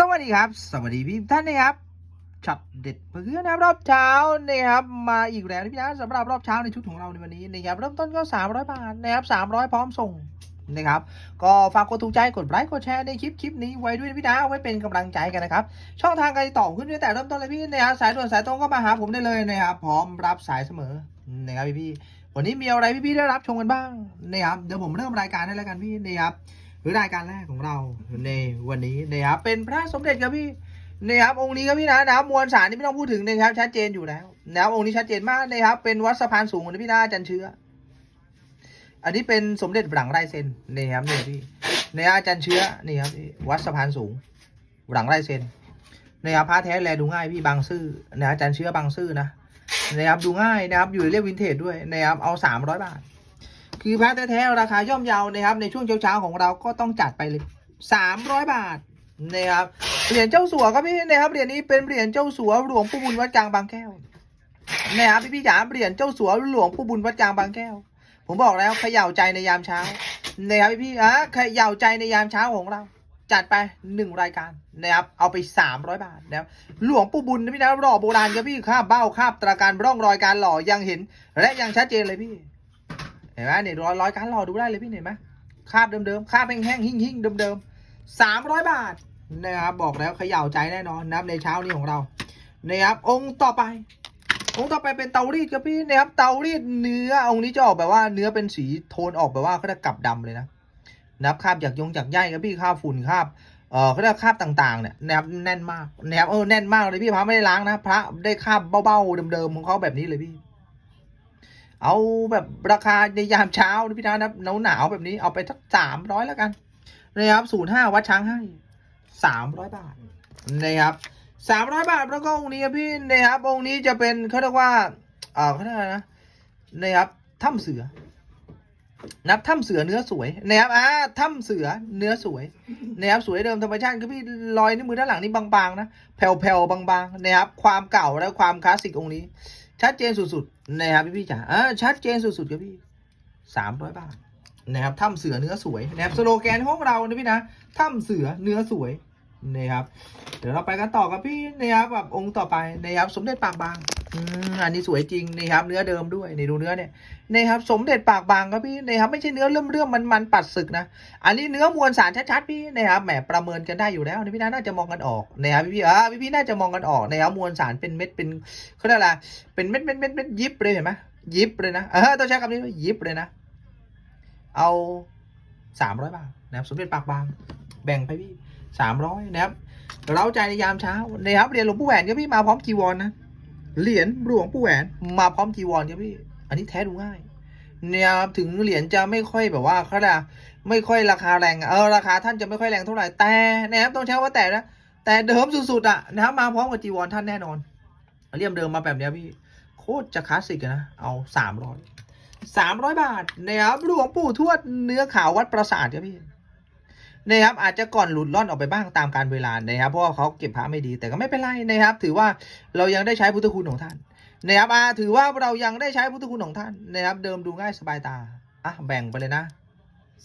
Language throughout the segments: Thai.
สวัสดีครับ สวัสดีพี่ท่านนะครับช็อตเด็ดเพื่อนนะครับรอบเช้านะครับมาอีกแล้วนะพี่นะสำหรับรอบเช้าในชุดของเราในวันนี้นะครับเริ่มต้นก็ 300 บาทนะครับ300 พร้อมส่งนะครับก็ฝากกดถูกใจกดไลค์กดแชร์ในคลิปคลิปนี้ไว้ด้วยพี่นะไว้เป็นกำลังใจกันนะครับช่องทางการติดต่อขึ้นด้วยแต่เริ่มต้นเลยพี่นะครับสายด่วนสายตรงก็มาหาผมได้เลยนะครับพร้อมรับสายเสมอนะครับพี่พี่ๆวันนี้มีอะไรพี่พี่ๆได้รับชมกันบ้างนะครับเดี๋ยวผมเริ่มรายการได้แล้วกันพี่นะครับ รือรายการแรกของเราในวันนี้นะครับเป็นพระสมเด็จครับพี่นะครับองค์นี้ครับพี่นะนะครับมวลสารนี่ไม่ต้องพูดถึงนะครับชัดเจนอยู่แล้วนะครับองค์นี้ชัดเจนมากนะครับเป็นวัดสะพานสูงนะพี่นาจันเชื้อ อันนี้เป็นสมเด็จหลังไรเซนนี่ครับนี่พี่นี่อาจารย์เชื้อนี่ครับวัดสะพานสูง หลังไรเซนนี่ครับพระแท้แลดูง่ายพี่บางซื่อนะอาจารย์เชื้อบางซื่อนะนะครับดูง่ายนะครับอยู่เรียกวินเทจด้วยนะครับเอาสามร้อยบาท คือพระแท้ๆราคาย่อมเยานะครับ ในช่วงเช้าๆของเราก็ต้องจัดไปเลยสามร้อยบาทนะครับเหรียญเจ้าสัวครับพี่นะครับเหรียญนี้เป็นเหรียญเจ้าสัวหลวงปู่บุญวัดกลางบางแก้วนะครับพี่พี่จ๋าเหรียญเจ้าสัวหลวงปู่บุญวัดกลางบางแก้ว ผมบอกแล้วเขย่าใจในยามเช้านะครับพี่พี่อะเขย่าใจในยามเช้าของเราจัดไปหนึ่งรายการนะครับ เอาไปสามร้อยบาทนะครับหลวงปู่บุญนะพี่นะหล่อโบราณครับพี่คาบเบ้าคาบตราการร่องรอยการหล่อยังเห็น และยังชัดเจนเลยพี่ ห็นไหมเนี่ยรอยรอยการหล่อดูได้เลยพี่เห็นไหมคาบเดิมๆคาบแห้งๆหิ่งๆเดิมๆสามร้อยบาทนะครับบอกแล้วเขย่าใจแน่นอนนะครับในเช้านี้ของเรานะครับองค์ต่อไป องค์ต่อไปเป็นเตารีดครับพี่นะครับเตารีดเนื้อองค์นี้จะออกแบบว่าเนื้อเป็นสีโทนออกแบบว่าเขาจะกลับดำเลยนะนะครับคาบจากยงจากใยครับพี่คาบฝุ่นคาบเออเขาเรียกคาบต่างๆเนี่ยนะครับแน่นมากนะครับเออแน่นมากเลยพี่พระไม่ได้ล้างนะพระได้คาบเบ้าๆเดิมๆของเขาแบบนี้เลยพี่ เอาแบบราคาในยามเช้านะพี่นะหนาวหนาวๆแบบนี้เอาไปสักสามร้อยแล้วกันนะครับศูนย์ห้าวัดช้างให้สามร้อยบาทนะครับสามร้อยบาทแล้วก็องค์นี้พี่นะครับองค์นี้จะเป็นเขาเรียกว่าเออเขาเรียกอะไรนะนะครับถ้ำเสือ นับถ้ำเสือเนื้อสวยนะครับอ่าถ้ำเสือเนื้อสวยนะครับสวยเดิมธรรมชาติครับพี่รอยนิ้วมือด้านหลังนี่บางๆนะแผ่วๆบางๆนะครับความเก่าและความคลาสสิกองค์นี้ ชัดเจนสุดๆ นะครับพี่พี่จ๋าอ่าชัดเจนสุดๆครับพี่สามร้อยบาทนะครับถ้ำเสือเนื้อสวยนะครับสโลแกนของเรานะพี่นะถ้ำเสือเนื้อสวยนะครับเดี๋ยวเราไปกันต่อครับพี่นะครับแบบองค์ต่อไปนะครับสมเด็จปากบาง อันนี้สวยจริงนะครับ เนื้อเดิมด้วยนี่ดูเนื้อเนี่ยนะครับสมเด็จปากบางครับพี่นะครับไม่ใช่เนื้อเลื่อมเลื่อมมันมันปัดศึกนะอันนี้เนื้อมวลสารชัดๆพี่นะครับแหมประเมินกันได้อยู่แล้วนะพี่นะน่าจะมองกันออกนะครับพี่พี่อ่าพี่พี่น่าจะมองกันออกนะครับมวลสารเป็นเม็ดเป็นเขาเรียกอะไรเป็นเม็ดเม็ดเม็ดเม็ดยิบเลยเห็นไหมยิบเลยนะเออต้องใช้คำนี้ยิบเลยนะ เอาสามร้อยบาทนะครับสมเด็จปากบางแบ่งไปพี่สามร้อยนะครับเราใจในยามเช้านะครับเรียญหลวงปู่แหวนครับพี่มาพร้อมจีวรนะ เหรียญหลวงปู่แหวนมาพร้อมจีวรครับพี่ อันนี้แท้ดูง่าย เนี่ยถึงเหรียญจะไม่ค่อยแบบว่าเขาเรียกอะไม่ค่อยราคาแรงเออราคาท่านจะไม่ค่อยแรงเท่าไหร่แต่นะครับต้องใช้ว่าแต่นะแต่เดิมสุดๆอะนะครับมาพร้อมกับจีวรท่านแน่นอนเรียมเดิมมาแบบเนี้ยพี่ โคตรจะคลาสสิกนะเอาสามร้อยสามร้อยบาทนะครับหลวงปู่ทวดเนื้อขาววัดปราสาทครับพี่ นะครับอาจจะก่อนหลุดล่อนออกไปบ้างตามการเวลานะครับเพราะว่าเขาเก็บพระไม่ดีแต่ก็ไม่เป็นไรนะครับ ถือว่าเรายังได้ใช้พุทธคุณของท่านนะครับอาถือว่าเรายังได้ใช้พุทธคุณของท่านนะครับ เดิมดูง่ายสบายตาอะแบ่งไปเลยนะ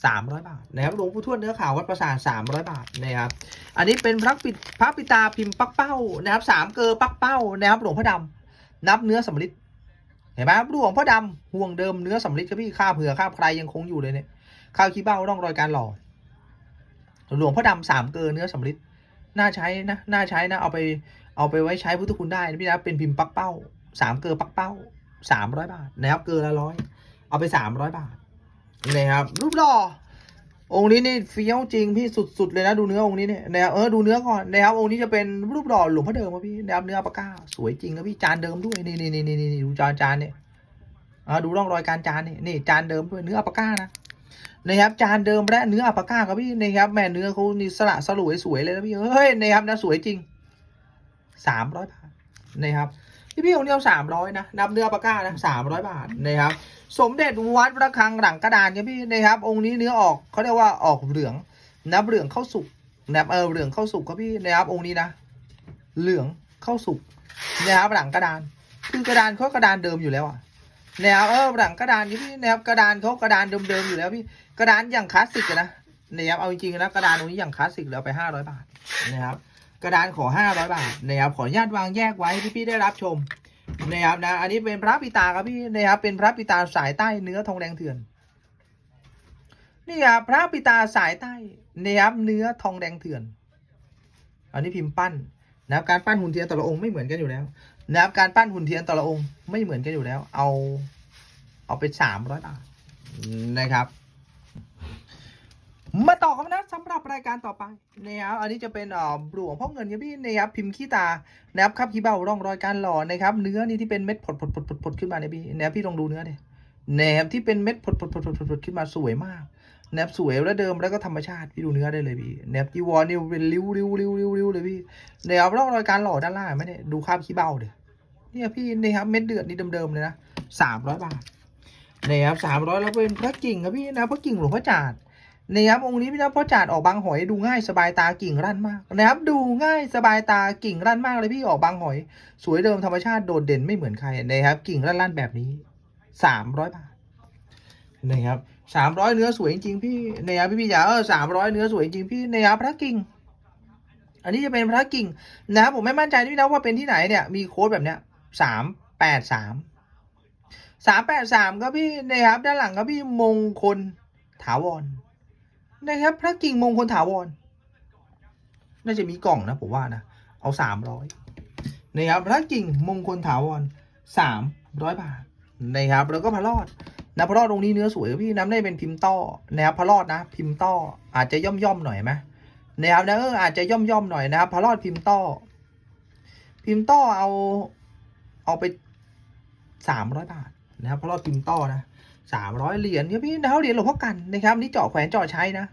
สามร้อยบาทนะครับหลวงปู่ทวดเนื้อขาววัดประสาทสามร้อยบาทนะครับ อันนี้เป็นพระปิดพระปิตาพิมพ์ปักเป้านะครับสามเกลอปักเป้านะครับหลวงพ่อดำนับเนื้อสำลิดเห็นไหมครับหลวงพ่อดำห่วงเดิมเนื้อสำลิดครับพี่ข้าเผื่อข้าใครยังคงอยู่เลยเนี่ยข้าวขี้เบ้าร่องรอยการหล่อ หลวงพ่อดำสามเกลอเนื้อสำลิดน่าใช้นะน่าใช้นะ เอาไปเอาไปไว้ใช้พุทธคุณได้นะพี่นะเป็นพิมพ์ปักเป้าสามเกลือปักเป้าสามร้อยบาทนะครับเกลือละร้อยเอาไปสามร้อยบาทนะครับรูปหล่อองค์นี้นี่เฟี้ยวจริงพี่สุดๆเลยนะดูเนื้อองค์นี้เนี่ยนะครับเออดูเนื้อก่อนนะครับองค์นี้จะเป็นรูปหล่อหลวงพ่อเดิมครับพี่นะครับเนื้อปากกาสวยจริงครับพี่จานเดิมด้วยนี่นี่นี่นี่นี่ดูจานจานเนี่ยอ่าดูร่องรอยการจานนี่นี่จานเดิมด้วยเนื้อปากกานะ นะครับจานเดิมและเนื้อปากก้าครับพี่นะครับแม่เนื้อเขานี่สละสลวยสวยเลยนะพี่เฮ้ยนะครับนะสวยจริงสามร้อยบาทนะครับพี่พี่ของเดียวสามร้อยนะนับเนื้อปลาก้านะสามร้อยบาทนะครับ สมเด็จวัดระฆังหลังกระดานครับพี่นะครับ องค์นี้เนื้อออกเขาเรียกว่าออกเหลือง นับเหลืองเข้าสุกนับเออเหลืองเข้าสุกครับพี่นะครับ องค์นี้นะ เหลืองเข้าสุกนะครับหลังกระดาน คือกระดานเขากระดานเดิมอยู่แล้วอะ นะครับเออหลังกระดานนี่พี่นะครับกระดานเขากระดานเดิมๆอยู่แล้วพี่กระดานอย่างคลาสสิกอะนะนะครับเอาจริงๆนะกระดานตรงนี้อย่างคลาสสิกแล้วไปห้าร้อยบาทนะครับกระดานขอห้าร้อยบาทนะครับขออนุญาตวางแยกไว้ให้พี่ได้รับชมนะครับนะอันนี้เป็นพระปิตาครับพี่นะครับเป็นพระปิตาสายใต้เนื้อทองแดงเถื่อนนี่ครับพระปิตาสายใต้นะครับเนื้อทองแดงเถื่อน อันนี้พิมพ์ปั้นนะครับการปั้นหุ่นเทียนแต่ละองค์ไม่เหมือนกันอยู่แล้ว นะครับการปั้นหุ่นเทียนแต่ละองค์ไม่เหมือนกันอยู่แล้ว เอาเอาไปสามร้อยบาทนะครับ มาต่อกันนะสำหรับรายการต่อไปนะครับอันนี้จะเป็นอ่อหลวงพ่อเงินครับพี่นะครับพิมพ์ขี้ตานะครับครับขี้เบ้าร่องรอยการหล่อนะครับเนื้อนี่ที่เป็นเม็ดผดผดผดผดผดขึ้นมาเนี่ยพี่นะครับพี่ลองดูเนื้อดินะครับที่เป็นเม็ดผดผดผดผดผดผดขึ้นมาสวยมาก นบสวยแล้วเดิมแล้วก็ธรรมชาติพี่ดูเนื้อได้เลยพี่นบจีวรนี่เป็นริ้วริ้วริ้วริ้วริ้วเลยพี่นะครับร่องรอยการหล่อด้านล่างไหมเนี่ยดูคราบขี้เบ้าเดี๋ยเนี่ยพี่นะครับเม็ดเดือดนี่เดิมๆเลยนะสามร้อยบาทนะครับสามร้อยแล้วเป็นพระกิ่งครับพี่นะพระกิ่งหลวงพ่อจาดนะครับองค์นี้พี่นะพ่อจาดออกบางหอยดูง่ายสบายตากิ่งรั่นมากนะครับดูง่ายสบายตากิ่งรั่นมากเลยพี่ออกบางหอย สวยเดิมธรรมชาติโดดเด่นไม่เหมือนใครนะครับกิ่งรั่นๆแบบนี้สามร้อยบาทนะครับ สามร้อยเนื้อสวยจริงพี่เนะครับพี่พี่จ๋าเออสามร้อยเนื้อสวยจริงพี่เนะครับพระกิ่ง อันนี้จะเป็นพระกิ่งนะครับผมไม่มั่นใจพี่นะว่าเป็นที่ไหนเนี่ย มีโค้ดแบบเนี้ยสามแปดสามสามแปดสามครับพี่นะครับ ด้านหลังครับพี่มงคลถาวรนะครับ พระกิ่งมงคลถาวรน่าจะมีกล่องนะผมว่านะเอาสามร้อยนะครับพระกิ่งมงคลถาวรสามร้อยบาทนะครับแล้วก็พระรอด นะพรอดตรงนี้เนื้อสวยพี่น้ำได้เป็นพิมพ์ต้อนะครับพรอดนะ พิมพ์ต้ออาจจะย่อมย่อมๆหน่อยไหมนะครับนะเอออาจจะย่อมย่อมๆหน่อยนะครับพรอดพิมพ์ต้อพิมพ์ต้อเอาเอาไปสามร้อยบาทนะครับพรอดพิมพ์ต้อนะสามร้อยเหรียญครับพี่นะครับเหรียญหลวงพ่อกันนะครับนี่เจาะแขวนเจาะใช้นะ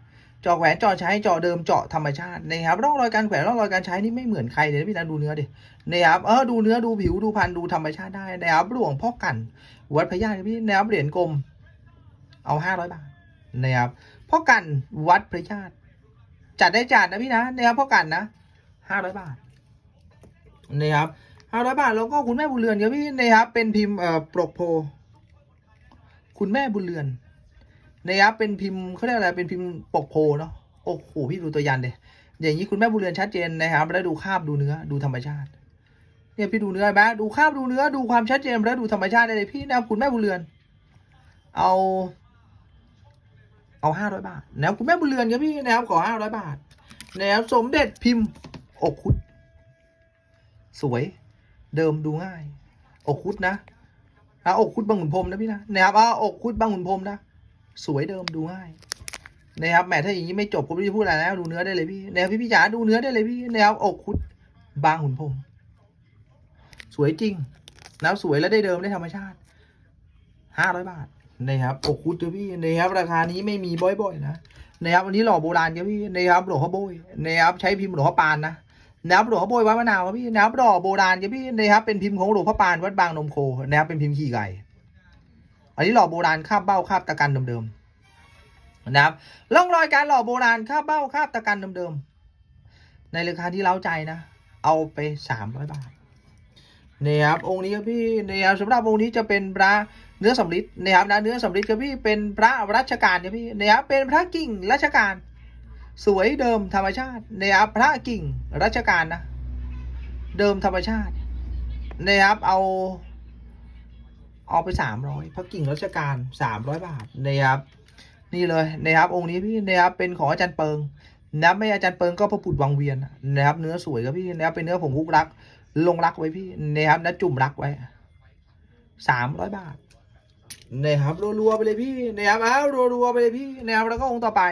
จาะแขวนเจาะใช้เจาะเดิมเจาะธรรมชาตินะครับร่องรอยการแขวนร่องรอยการใช้นี่ไม่เหมือนใครเลยพี่นะดูเนื้อดินะครับเออดูเนื้อดูผิวดูพันธุ์ดูธรรมชาติได้นะครับหลวงพ่อกัน วัดพระญาพี่นะครับเหรียญกลม เอาห้าร้อยบาทนะครับพ่อกันวัดพระญาติจัดได้จัดนะพี่นะนะครับพ่อกันนะห้าร้อยบาทนะครับห้าร้อยบาทแล้วก็คุณแม่บุญเรือนครับพี่นะครับเป็นพิมพ์เอ่อปรกโพ คุณแม่บุญเรือน นะครับเป็นพิมพ์เขาเรียกอะไรเป็นพิมพ์ปกโพเนาะโอ้โหพี่ดูตัวยันเดยอย่างนี้คุณแม่บุเรือนชัดเจนนะครับแล้วดูคาบดูเนื้อดูธรรมชาติเนี่ยพี่ดูเนื้อไหมดูคาบดูเนื้อดูความชัดเจนแล้วดูธรรมชาติได้เลยพี่นะครับคุณแม่บุเรือน เอาเอาห้าร้อยบาทนะครับคุณแม่บุเรือนครับพี่นะครับขอห้าร้อยบาทนะครับสมเด็จพิมพ์อกคุดสวย เดิมดูง่าย อกคุดนะนะอกคุดบางขุนพรมนะพี่นะนะครับอ่าอกคุดบางขุนพรมนะ สวยเดิมดูง่ายนะครับแหมถ้าอย่างนี้ไม่จบผมไม่รู้จะพูดอะไรแล้วดูเนื้อได้เลยพี่นะครับพี่พี่จ๋าดูเนื้อได้เลยพี่นะครับอกคุดบางขุนพรหมสวยจริงนะครับสวยแล้วได้เดิมได้ธรรมชาติห้าร้อยบาทนะครับอกคุดเถอะพี่นะครับราคานี้ไม่มีบ่อยๆนะนะครับวันนี้หล่อโบราณครับพี่นะครับหลวงพ่อโบยนะครับใช้พิมพ์หลวงพ่อปานนะนะครับหลวงพ่อโบยวัดมะนาวครับพี่นะครับดอโบราณครับพี่นะครับเป็นพิมพ์ของหลวงพ่อปานวัดบางนมโคนะครับเป็นพิมพ์ขี่ไก่ อันนี้หล่อโบราณคาบเบ้าคาบตะกันเดิมๆนะครับร่องรอยการหล่อโบราณคาบเบ้าคาบตะกันเดิมๆในราคาที่เล้าใจนะ เอาไปสามร้อยบาทนะครับองค์นี้ครับพี่นะครับสำหรับองค์นี้จะเป็นพระเนื้อสำริดนะครับนะเนื้อสำริดครับพี่เป็นพระรัชกาลครับพี่นะครับเป็นพระกิ่งรัชกาลสวยเดิมธรรมชาตินะครับพระกิ่งรัชกาลนะ เดิมธรรมชาตินะครับเอา เอาไปสามร้อยพระกิ่งรัชกาลสามร้อยบาทนะครับนี่เลยนะครับองค์นี้พี่นะครับเป็นของอาจารย์เปิงนะไม่อาจารย์เปิงก็พระผุดวังเวียนนะครับ เนื้อสวยครับพี่นะครับเป็นเนื้อผงคุกรัก ลงรักไว้พี่นะครับนะจุ่มรักไว้สามร้อยบาทนะครับรัวๆไปเลยพี่นะครับอ้าวรัวๆไปเลยพี่นะครับแล้วก็องค์ต่อไป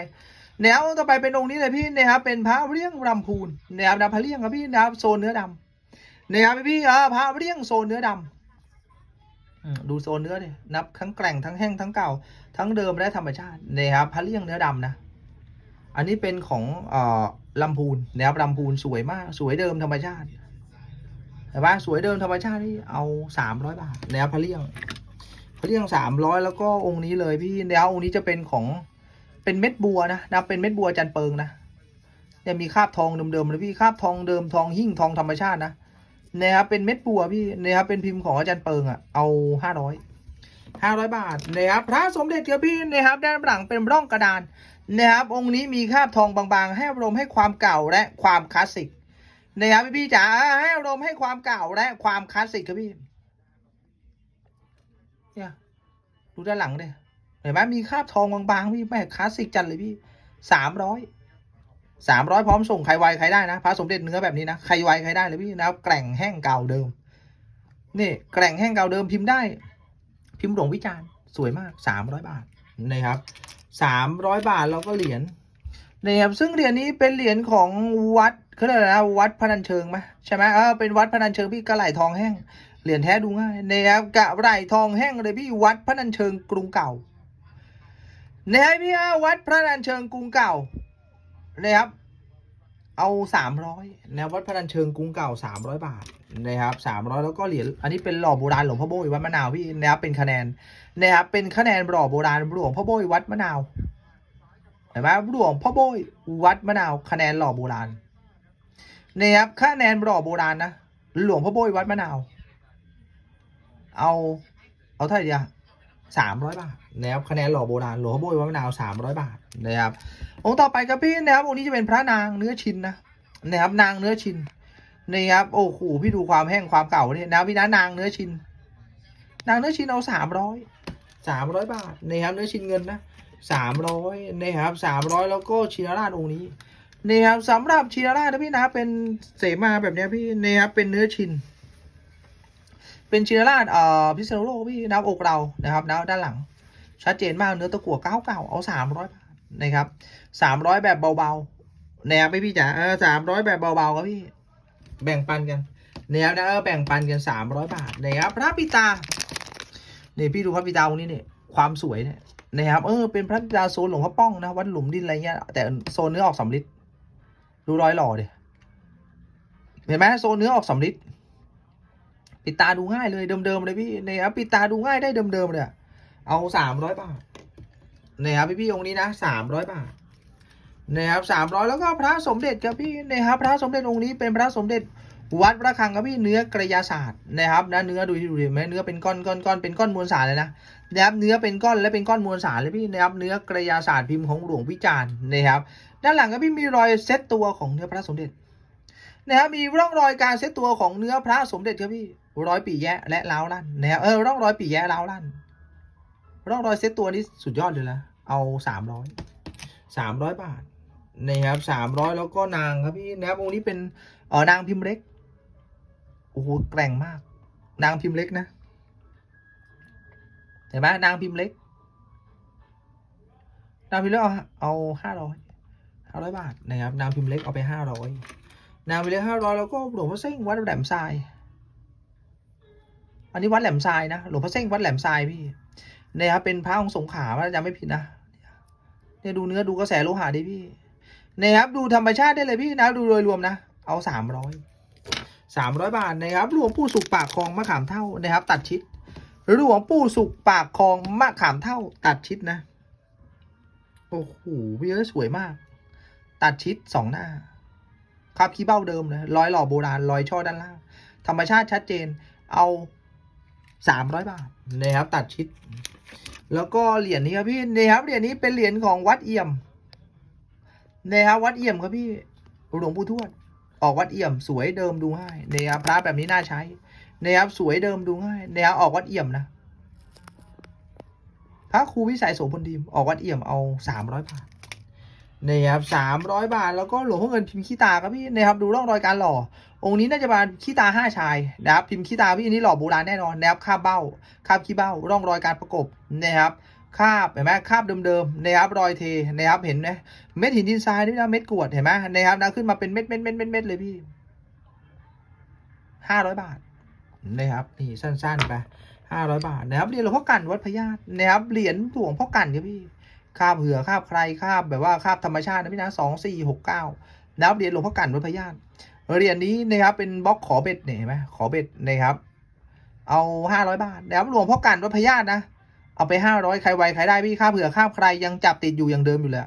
แนวต่อไปเป็นองค์นี้เลยพี่นะครับเป็นพระเรี่ยงรำพูนนะครับนะพระเรี่ยงครับพี่นะครับโซนเนื้อดำนะครับพี่อ่าพระเรี่ยงโซนเนื้อดำ ดูโซนเนื้อดินับทั้งแกร่งทั้งแห้งทั้งเก่า ทั้งเดิมและธรรมชาตินะครับพระเรี่ยงเนื้อดำนะ อันนี้เป็นของอลำพูนนะครับลำพูนสวยมาก สวยเดิมธรรมชาติเห็นปะสวยเดิมธรรมชาตินี่เอาสามร้อยบาทนะครับพระเรี่ยงพระเรี่ยงสามร้อยแล้วก็องค์นี้เลยพี่นะครับองค์นี้จะเป็นของเป็นเม็ดบัวนะนะเป็นเม็ดบัวจันเปิงนะเนี่ยมีคราบทองเดิมๆเลยพี่คราบทองเดิมทองหิ่งทองธรรมชาตินะ นะครับเป็นเม็ดบัวพี่นะครับเป็นพิมพ์ของอาจารย์เปิงอะเอาห้าร้อยห้าร้อยบาทนะครับพระสมเด็จเกียวพี่นะครับด้านหลังเป็นร่องกระดานนะครับองค์นี้มีคราบทองบางๆ ให้อารมณ์ให้ความเก่าและความคลาสสิกนะครับพี่จ๋าให้อารมณ์ให้ความเก่าและความคลาสสิกครับพี่เนี่ยดูด้านหลังเลยเห็นไหมมีคราบทองบางๆพี่แม่คลาสสิกจัดเลยพี่สามร้อย สามร้อยพร้อมส่งใครไวใครได้นะพระสมเด็จเนื้อแบบนี้นะใครไวใครได้เลยพี่นะครับแกร่งแห้งเก่าเดิม นี่แกร่งแห้งเก่าเดิมพิมพ์ได้ พิมพ์หลวงวิจารณ์สวยมากสามร้อยบาทนะครับสามร้อยบาทแล้วก็เหรียญนะครับซึ่งเหรียญนี้เป็นเหรียญของวัดเขาเรียกอะไรนะวัดพนัญเชิงไหมใช่ไหมเออเป็นวัดพนัญเชิงพี่กระไหลทองแห้งเหรียญแท้ดูง่ายนะครับกระไหลทองแห้งเลยพี่วัดพนัญเชิงกรุงเก่านะครับพี่อะวัดพระนัญเชิงกรุงเก่า นะครับเอาสามร้อยนะวัดพนัญเชิงกรุงเก่าสามร้อยบาทนะครับสามร้อยแล้วก็เหรียญอันนี้เป็นหล่อโบราณหลวงพ่อโบยวัดมะนาวพี่นะครับเป็นคะแนนนะครับเป็นคะแนนหล่อโบราณหลวงพ่อโบยวัดมะนาวเห็นไหมหลวงพ่อโบยวัดมะนาว คะแนนหล่อโบราณนะครับคะแนนหล่อโบราณนะหลวงพ่อโบยวัดมะนาว เอาเอาเท่าไหร่ดีอะ สามร้อยบาทนะครับคะแนนหล่อโบราณหล่อโบยวัดมะนาวสามร้อยบาทนะครับองค์ต่อไปครับพี่นะครับองค์นี้จะเป็นพระนางเนื้อชินนะนะครับนางเนื้อชินนี่ครับโอ้โหพี่ดูความแห้งความเก่าเนี่ยนะพี่นะนางเนื้อชิน นางเนื้อชินเอาสามร้อยสามร้อยบาทนี่ครับเนื้อชินเงินนะสามร้อยนี่ครับสามร้อยแล้วก็ชินราชองค์นี้นี่ครับสำหรับชินราชนะพี่นะเป็นเสมาแบบเนี้ยพี่นี่ครับเป็นเนื้อชิน เป็นชินราชเอ่อพิษณุโลกพี่นะครับอกเรานะครับนะด้านหลัง ชัดเจนมากเนื้อตะกั่วเก้าเก่าเอาสามร้อยบาทนะครับสามร้อยแบบเบาๆแนวไม่พี่จ๋าเออสามร้อยแบบเบาๆครับพี่ แบ่งปันกันแนวนะเออแบ่งปันกันสามร้อยบาทนะครับพระปิตาเนี่ยพี่ดูพระปิตาองค์นี้เนี่ยความสวยเนี่ยนะครับเออเป็นพระปิตาโซนหลวงพ่อป้องนะวัดหลุมดินอะไรเงี้ยแต่โซนเนื้อออกสำลิดดูรอยหล่อดิเห็นไหมโซนเนื้อออกสำลิด ปิดตาดูง่ายเลยเดิมๆเลยพี่นะครับปิดตาดูง่ายได้เดิมๆเลยอะเอาสามร้อยบาทนะครับพี่พี่องค์นี้นะสามร้อยบาทนะครับสามร้อยแล้วก็พระสมเด็จครับพี่นะครับพระสมเด็จองค์นี้เป็นพระสมเด็จวัดพระคังครับพี่เนื้อกระยาศาสตร์นะครับนะเนื้อดูดูดิไหมเนื้อเป็นก้อนก้อนก้อนเป็นก้อนมวลสารเลยนะนะครับเนื้อเป็นก้อนและเป็นก้อนมวลสารเลยพี่นะครับเนื้อกระยาศาสตร์พิมพ์ของหลวงวิจารณ์นะครับด้านหลังก็พี่มีรอยเซตตัวของเนื้อพระสมเด็จนะครับมีร่องรอยการเซตตัวของเนื้อพระสมเด็จครับพี่ ร้อยปีแยะและเล้าลั่นนะครับเออร่องรอยปีแยะล้าลั่น ร่องรอยเซตตัวนี้สุดยอดเลยนะเอาสามร้อยสามร้อยบาทนะครับสามร้อยแล้วก็นางครับพี่นะครับองค์นี้เป็นเออนางพิมพ์เล็กโอ้โหแกร่งมาก นางพิมพ์เล็กนะเห็นไหมนางพิมพ์เล็กนางพิมพ์เล็กเอาเอาห้าร้อยห้าร้อยบาทนะครับนางพิมพ์เล็กเอาไปห้าร้อยนางพิมพ์เล็กห้าร้อยแล้วก็หลวงพ่อเส้งวัดแหลมทราย อันนี้วัดแหลมทรายนะหลวงพ่อเส้งวัดแหลมทรายพี่เนี่ยครับเป็นพระองค์สงขาว่าจำไม่ผิดนะเนี่ยดูเนื้อดูกระแสโลหะดิพี่เนี่ยครับดูธรรมชาติได้เลยพี่นะดูโดยรวมนะ เอาสามร้อยสามร้อยบาทนะครับหลวงปู่สุกปากคลองมะขามเท่านะครับ ตัดชิดหลวงปู่สุกปากคลองมะขามเท่า ตัดชิดนะโอ้โหพี่เอ้สวยมาก ตัดชิดสองหน้าครับขี้เบ้าเดิมเลยรอยหล่อโบราณรอยช่อด้านล่าง ธรรมชาติชัดเจน เอา สามร้อยบาทนะครับตัดชิด แล้วก็เหรียญนี้ครับพี่นะครับเหรียญนี้เป็นเหรียญของวัดเอี่ยมนะครับวัดเอี่ยมครับพี่หลวงปู่ทวด ออกวัดเอี่ยมสวยเดิมดูง่ายนะครับพระแบบนี้น่าใช้นะครับสวยเดิมดูง่ายนะครับออกวัดเอี่ยมนะพระครูวิสัยโสพลดีมออกวัดเอี่ยมเอาสามร้อยบาท นะครับสามร้อยบาท แล้วก็หลวงพ่อเงินพิมพ์ขี้ตาครับพี่นะครับดูร่องรอยการหล่อ องค์นี้น่าจะมาขี้ตาห้าชายนะครับพิมพ์ขี้ตาพี่อันนี้หล่อโบราณแน่นอนนะครับคาบเบ้าคาบขี้เบ้า ร่องรอยการประกบนะครับคาบเห็นไหมคาบเดิมๆนะครับรอยเทนะครับเห็นไหมเม็ดหินดินทรายนี่นะเม็ดกรวดเห็นไหมนะครับนะขึ้นมาเป็นเม็ดเม็ดเม็ดเม็ดเม็ดเลยพี่ห้าร้อยบาทนะครับนี่สั้นๆไปห้าร้อยบาทนะครับเหรียญหลวงพ่อกันวัดพญาตนะครับเหรียญหลวงพ่อกันครับพี่ คาบเหือคาบใครคาบแบบว่าคาบธรรมชาตินะพี่นะสองสี่หกเก้านะครับเหรียญหลวงพ่อกันวัดพญาตเหรียญนี้นะครับเป็นบล็อกขอเบ็ดเนี่ยเห็นไหมขอเบ็ดนะครับ เอาห้าร้อยบาทแล้วหลวงพ่อกันวัดพญาตนะเอาไปห้าร้อยใครไวใครได้พี่ค่าเผื่อค่าใครยังจับติดอยู่อย่างเดิมอยู่เลย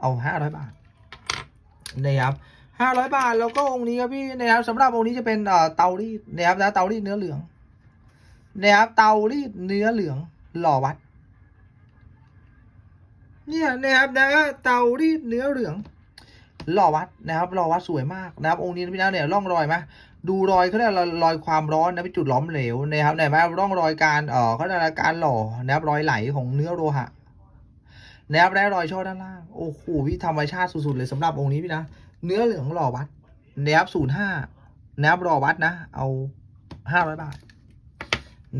เอาห้าร้อยบาทนะครับห้าร้อยบาทแล้วก็องค์นี้ครับพี่นะครับสำหรับองค์นี้จะเป็นเอ่อเตารีดนะครับนะเตารีดเนื้อเหลืองนะครับเตารีดเนื้อเหลืองหล่อวัด เนี่ยนะครับนะเตารีดเนื้อเหลืองหล่อวัดนะครับหล่อวัดสวยมากนะครับ องค์นี้พี่นะเนี่ยร่องรอยไหมดูรอยเขาเรียกรอยความร้อนนะเป็นจุดหล้อมเหลวนะครับไหนไหมร่องรอยการเอ่อเขาเรียกการหล่อนะครับรอยไหลของเนื้อโลหะนะครับและรอยช่อด้านล่างโอ้โหพี่ธรรมชาติสุดๆเลยสำหรับองค์นี้พี่นะเนื้อเหลืองหล่อวัดนะครับศูนย์ห้านะครับหล่อวัดนะ เอาห้าร้อยบาท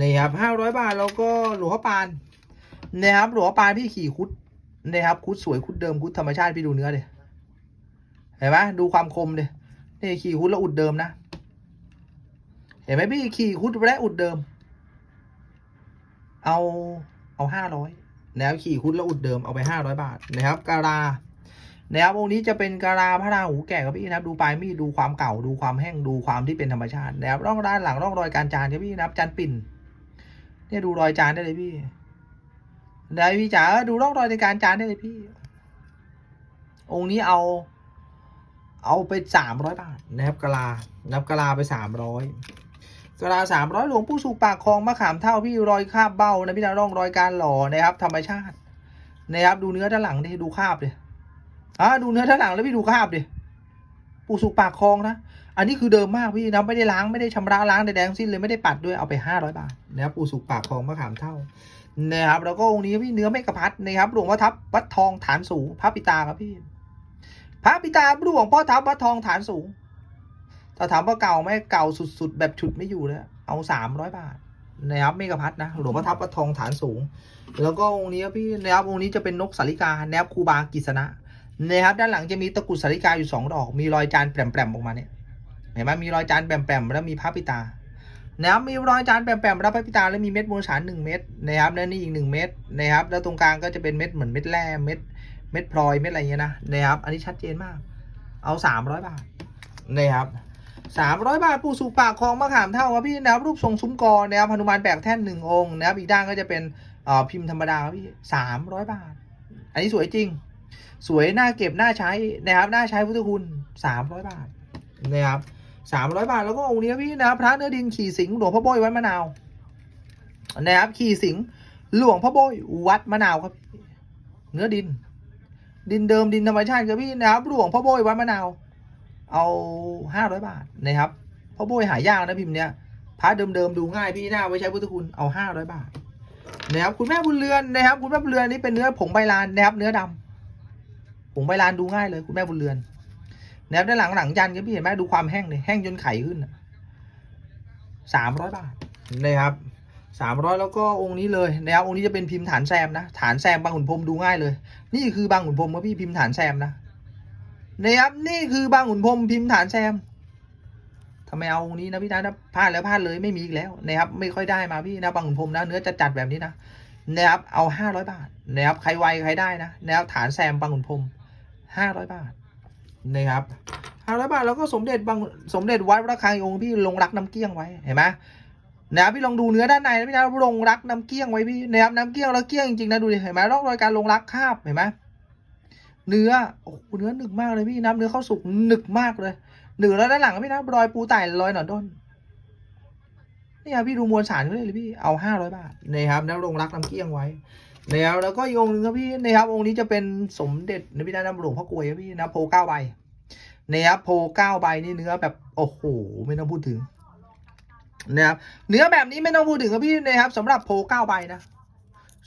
นะครับห้าร้อยบาทแล้วก็หลวงพ่อปานนะครับหลวงพ่อปานพี่ขี่คุด นะครับคุดสวยคุดเดิมคุดธรรมชาติพี่ดูเนื้อเดยเห็นไหมดูความคมเดยนี่ขี่คุดแล้วอุดเดิมนะ เห็นไหมพี่ขี่คุดและอุดเดิม เอาเอาห้าร้อยนะครับขี่คุดแล้วอุดเดิมเอาไปห้าร้อยบาทนะครับการานะครับองค์นี้จะเป็นการาพระราหูแก่ครับพี่นะครับดูปลายมีดดูความเก่าดูความแห้งดูความที่เป็นธรรมชาตินะครับร่องด้านหลังร่องรอยการจานครับพี่นะครับจานปิ่นเนี่ยดูรอยจานได้เลยพี่ ได้พี่จ๋าดูร่องรอยในการจานได้เลยพี่ องค์นี้เอา เอาไปสามร้อยบาทนะครับกะลานับกะลาไปสามร้อยกะลาสามร้อยหลวงปู่สุกปากคลองมะขามเท่าพี่รอยคาบเบ้านะพี่นะร่องรอยการหล่อนะครับ ธรรมชาติ นะครับ ดูเนื้อด้านหลังดิดูคาบดิอ่าดูเนื้อด้านหลังแล้วพี่ดูคาบดิปู่สุกปากคลองนะอันนี้คือเดิมมากพี่นะไม่ได้ล้างไม่ได้ชำระล้างใดๆทั้งสิ้นเลยไม่ได้ปัดด้วยเอาไปห้าร้อยบาทนะครับปู่สุกปากคลองมะขามเท่า นะครับแล้วก็องค์นี้พี่เนื้อไม่กะพัดนะครับหลวงพ่อทับวัดทองฐานสูงพระปิตาครับพี่พระปิตาหลวงพ่อทับวัดทองฐานสูงถ้าถามว่าเก่าไหมเก่าสุดๆ แบบฉุดไม่อยู่เลยเอาสามร้อยบาทนะครับเมกะพัดนะหลวงพ่อทับวัดทองฐานสูง แล้วก็องค์นี้พี่นะครับองค์นี้จะเป็นนกสาริกานะครับครูบากิษณะนะครับด้านหลังจะมีตะกุดสาริกาอยู่สองดอก มีรอยจานแปรมๆออกมาเนี่ยเห็นไหมมีรอยจานแปรมๆแล้วมีพระปิตา นะครับมีรอยจานแปมๆแล้วพระปิตาแล้วมีเม็ดมวลสารหนึ่งเม็ดนะครับแล้วนี่อีกหนึ่งเม็ดนะครับแล้วตรงกลางก็จะเป็นเม็ดเหมือนเม็ดแร่เม็ดเม็ดพลอยเม็ดอะไรเงี้ยนะนะครับอันนี้ชัดเจนมาก เอาสามร้อยบาทนะครับสามร้อยบาทปู่สุปากคลองมะขามเท่าครับพี่นะครับรูปทรงซุ้มกอนะครับพนุมานแบกแท่นหนึ่งองค์นะครับอีกด้านก็จะเป็นอ่อพิมพ์ธรรมดาครับพี่สามร้อยบาท อันนี้สวยจริง สวยน่าเก็บน่าใช้นะครับน่าใช้พุทธคุณสามร้อยบาทนะครับ สามร้อยบาท แล้วก็องค์นี้พี่นะครับพระเนื้อดินขี่สิงห์หลวงพ่อโบยวัดมะนาวนะครับขี่สิงห์หลวงพ่อโบยวัดมะนาวครับ เนื้อดิน ดินเดิมดินธรรมชาติครับพี่นะครับหลวงพ่อโบยวัดมะนาว เอาห้าร้อยบาทนะครับพ่อโบยหายากนะพิมพ์เนี้ยพระเดิมๆดูง่ายพี่หน้าไว้ใช้พุทธคุณเอาห้าร้อยบาทนะครับคุณแม่บุญเรือนนะครับ คุณแม่บุญเรือนนี่เป็นเนื้อผงใบลานนะครับ เนื้อดำผงใบลานดูง่ายเลย คุณแม่บุญเรือน นะครับด้านหลังหลังยันครับพี่เห็นไหมดูความแห้งเลยแห้งจนไข่ขึ้นสามร้อยบาทนะครับสามร้อยแล้วก็องค์นี้เลยนะครับองค์นี้จะเป็นพิมพ์ฐานแซมนะฐานแซมบางขุนพรมดูง่ายเลย นี่คือบางขุนพรมครับพี่พิมพ์ฐานแซมนะนะครับนี่คือบางขุนพรมพิมพ์ฐานแซมทำไมเอาองค์นี้นะพี่นะนะพลาดแล้วพลาดเลยไม่มีอีกแล้วนะครับไม่ค่อยได้มาพี่นะบางขุนพรมนะเนื้อจะจัดแบบนี้นะนะครับเอาห้าร้อยบาทนะครับใครไวใครได้นะนะครับฐานแซมบางขุนพรมห้าร้อยบาท นะครับห้าร้อยบาทแล้วก็สมเด็จบางสมเด็จวัดพระคายองค์พี่ลงรักน้ำเกี้ยงไว้เห็นไหมนะพี่ลองดูเนื้อด้านในนะพี่นะลงรักน้ำเกี้ยงไว้พี่นะครับน้ำเกี้ยงแล้วเกี้ยงจริงๆนะดูดิเห็นไหมร่องรอยการลงรักคาบเห็นไหมเนื้อโอ้เนื้อหนึกมากเลยพี่น้ำเนื้อเข้าสุกหนึกมากเลยหนึกแล้วด้านหลังพี่นะรอยปูไต่รอยหนอนด้นนี่ครับพี่ดูมวลสารเขาเลยเลยพี่เอาห้าร้อยบาทนะครับแล้วลงรักน้ำเกี้ยงไว้ นะครับแล้วก็อีกองค์หนึ่งครับพี่นะครับองค์นี้จะเป็นสมเด็จนะพี่นะน้ำหลวงพ่อกลวยครับพี่นะโพเก้าใบนะครับโพเก้าใบนี่เนื้อแบบโอ้โหไม่ต้องพูดถึงนะครับเนื้อแบบนี้ไม่ต้องพูดถึงครับพี่นะครับสำหรับโพเก้าใบนะ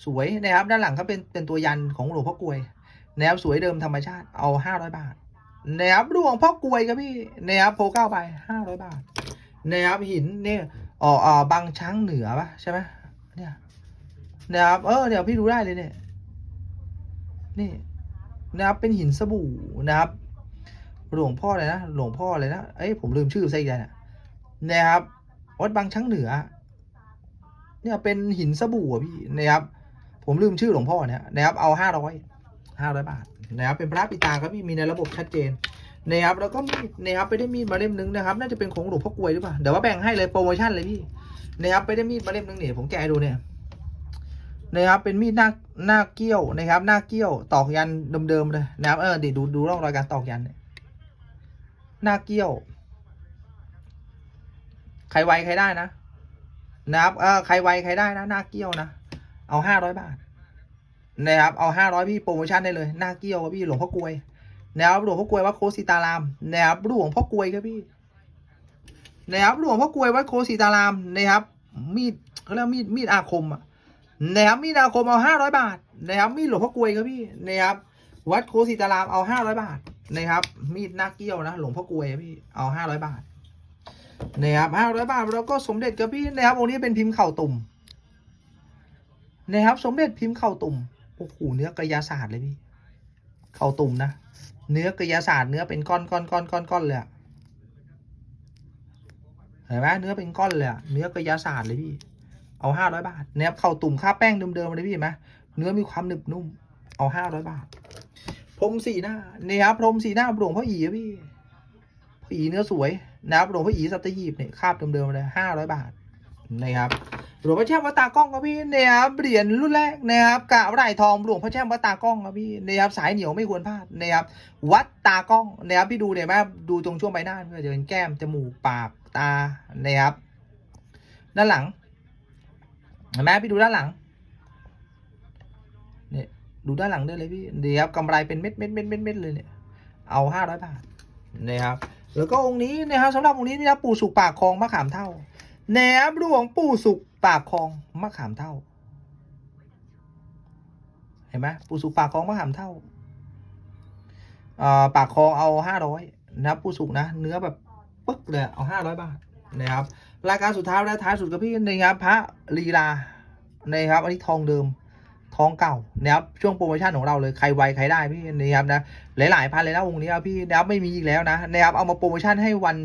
สวยนะครับด้านหลังเขาเป็นเป็นตัวยันของหลวงพ่อกลวยนะครับสวยเดิมธรรมชาติเอาห้าร้อยบาทนะครับหลวงพ่อกลวยครับพี่นะครับโพเก้าใบห้าร้อยบาทนะครับหินเนี่ยอ๋อบางช้างเหนือปะใช่ไหมเนี่ย นะครับเออเดี๋ยวพี่ดูได้เลยเนี่ยนี่นะครับเป็นหินสบู่นะครับ หลวงพ่อเลยนะหลวงพ่อเลยนะเอ้ยผมลืมชื่อซะอีกแล้วเนี่ยนะครับวัดบางช้างเหนือ เนี่ยเป็นหินสบู่อะพี่นะครับ ผมลืมชื่อหลวงพ่อเนี่ยนะครับเอาห้าร้อยห้าร้อยบาทนะครับเป็นพระปิตาครับพี่มีในระบบชัดเจนนะครับแล้วก็มีดนะครับไปได้มีดมาเล่มนึงนะครับ น่าจะเป็นของหลวงพ่อกลวยหรือเปล่าเดี๋ยวว่าแบ่งให้เลยโปรโมชั่นเลยพี่นะครับไปได้มีดมาเล่มนึงเนี่ยผมแก้ดูเนี่ย นะครับเป็นมีดหน้าหน้าเกี้ยวนะครับ หน้าเกี้ยวตอกยันเดิมๆเลยนะครับเออเดี๋ยวดูดูร่องรอยการตอกยันเนี่ยหน้าเกี้ยว ใครไวใครได้นะนะครับเออใครไวใครได้นะ หน้าเกี้ยวนะเอาห้าร้อยบาทนะครับเอาห้าร้อยพี่โปรโมชั่นได้เลยหน้าเกี้ยวพี่หลวงพ่อกลวยนะครับหลวงพ่อกลวยวัดโคสีตารามนะครับหลวงพ่อกลวยครับพี่นะครับหลวงพ่อกลวยวัดโคสีตารามนะครับมีดเขาเรียกมีดมีดอาคมอะ นะครับมีดอาคมเอาห้าร้อยบาทนะครับมีดหลวงพ่อกลวยครับพี่นะครับวัดโคสีตารามเอาห้าร้อยบาทนะครับ มีดนักเกี้ยวนะหลวงพ่อกลวยครับพี่เอาห้าร้อยบาทนะครับห้าร้อยบาทแล้วก็สมเด็จครับพี่นะครับองค์นี้เป็นพิมพ์เข่าตุ่มนะครับ สมเด็จพิมพ์เข่าตุ่มโอ้โหเนื้อกระยาศาสตร์เลยพี่เข่าตุ่มนะเนื้อกระยาศาสตร์เนื้อเป็นก้อนก้อนก้อนก้อนก้อนเลยเห็นไหมเนื้อเป็นก้อนเลยเนื้อกระยาศาสตร์เลยพี่ เอาห้าร้อยบาทนะครับเข่าตุ่มค่าแป้งเดิมๆเลยพี่เห็นไหมเนื้อมีความหนึบนุ่ม เอาห้าร้อยบาท พรมสีหน้านี่ครับพรมสีหน้าหลวงพ่ออีพี่พ่ออีเนื้อสวยนะครับหลวงพ่ออีสัตยีบเนี่ยคาบเดิมๆเลยห้าร้อยบาทนะครับหลวงพ่อแช่มวัตากล้องครับพี่นะครับเหรียญรุ่นแรกนะครับกะไหล่ทองหลวงพ่อแช่มวัตากล้องครับพี่นะครับสายเหนียวไม่ควรพลาดนะครับวัดตากล้องนะครับพี่ดูเนี่ยแม่ดูตรงช่วงใบหน้าเพื่อจะเป็นแก้มจมูกปากตานะครับด้านหลัง เห็นไหมพี่ดูด้านหลังเนี่ยดูด้านหลังได้เลยพี่เดี๋ยวครับกำไรเป็นเม็ดเม็ดเม็ดเม็ดเม็ดเลยเนี่ยเอาห้าร้อยบาทนะครับแล้วก็องค์นี้นะครับสำหรับองค์นี้นะครับปู่สุกปากคลองมะขามเท่าแหนมหลวงปู่สุกปากคลองมะขามเท่า เห็นไหมปู่สุกปากคลองมะขามเท่าอ่อปากคลองเอาห้าร้อยนะครับผู้สุกนะ เนื้อแบบปึ๊กเลยเอาห้าร้อยบาทนะครับ รายการสุดท้ายและท้ายสุดกับพี่นะครับพระลีลานะครับอันนี้ทองเดิมทองเก่านะครับช่วงโปรโมชั่นของเราเลยใครไวใครได้พี่นะครับนะหลายๆพันเลยนะวงนี้ครับพี่นะครับไม่มีอีกแล้วนะนะครับเอามาโปรโมชั่นให้วัน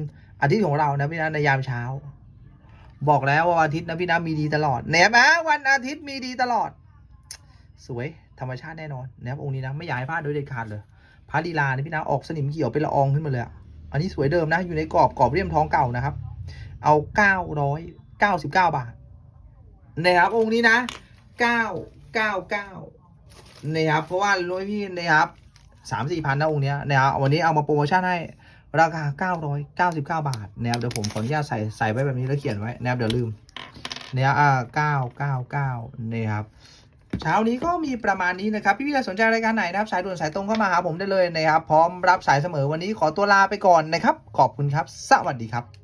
อาทิตย์ของเรานะพี่นะในยามเช้า บอกแล้วว่าวันอาทิตย์นะพี่นะมีดีตลอดนะครับนะวันอาทิตย์มีดีตลอด สวยธรรมชาติแน่นอนนะครับองค์นี้นะไม่อยากให้พลาดโดยเด็ดขาดเลยพระลีลาเนี่ยพี่นะออกสนิมเขียวเป็นละอองขึ้นมาเลยอะอันนี้สวยเดิมนะอยู่ในกรอบกรอบเรียมทองเก่านะครับ เอาเก้าร้อยเก้าสิบเก้าบาทนะครับองค์นี้นะเก้าเก้าเก้านะครับเพราะว่าร้อยพี่นะครับสามสี่พันนะองค์เนี้ยนะครับวันนี้เอามาโปรโมชั่นให้ราคาเก้าร้อยเก้าสิบเก้าบาทนะครับเดี๋ยวผมขออนุญาตใส่ใส่ไว้แบบนี้แล้วเขียนไว้นะครับเดี๋ยวลืมเนะครับอ่าเก้าเก้าเก้านะครับเช้านี้ก็มีประมาณนี้นะครับ พี่พี่ๆสนใจรายการไหนนะครับ สายด่วนสายตรงเข้ามาหาผมได้เลยนะครับ พร้อมรับสายเสมอวันนี้ขอตัวลาไปก่อนนะครับ ขอบคุณครับ สวัสดีครับ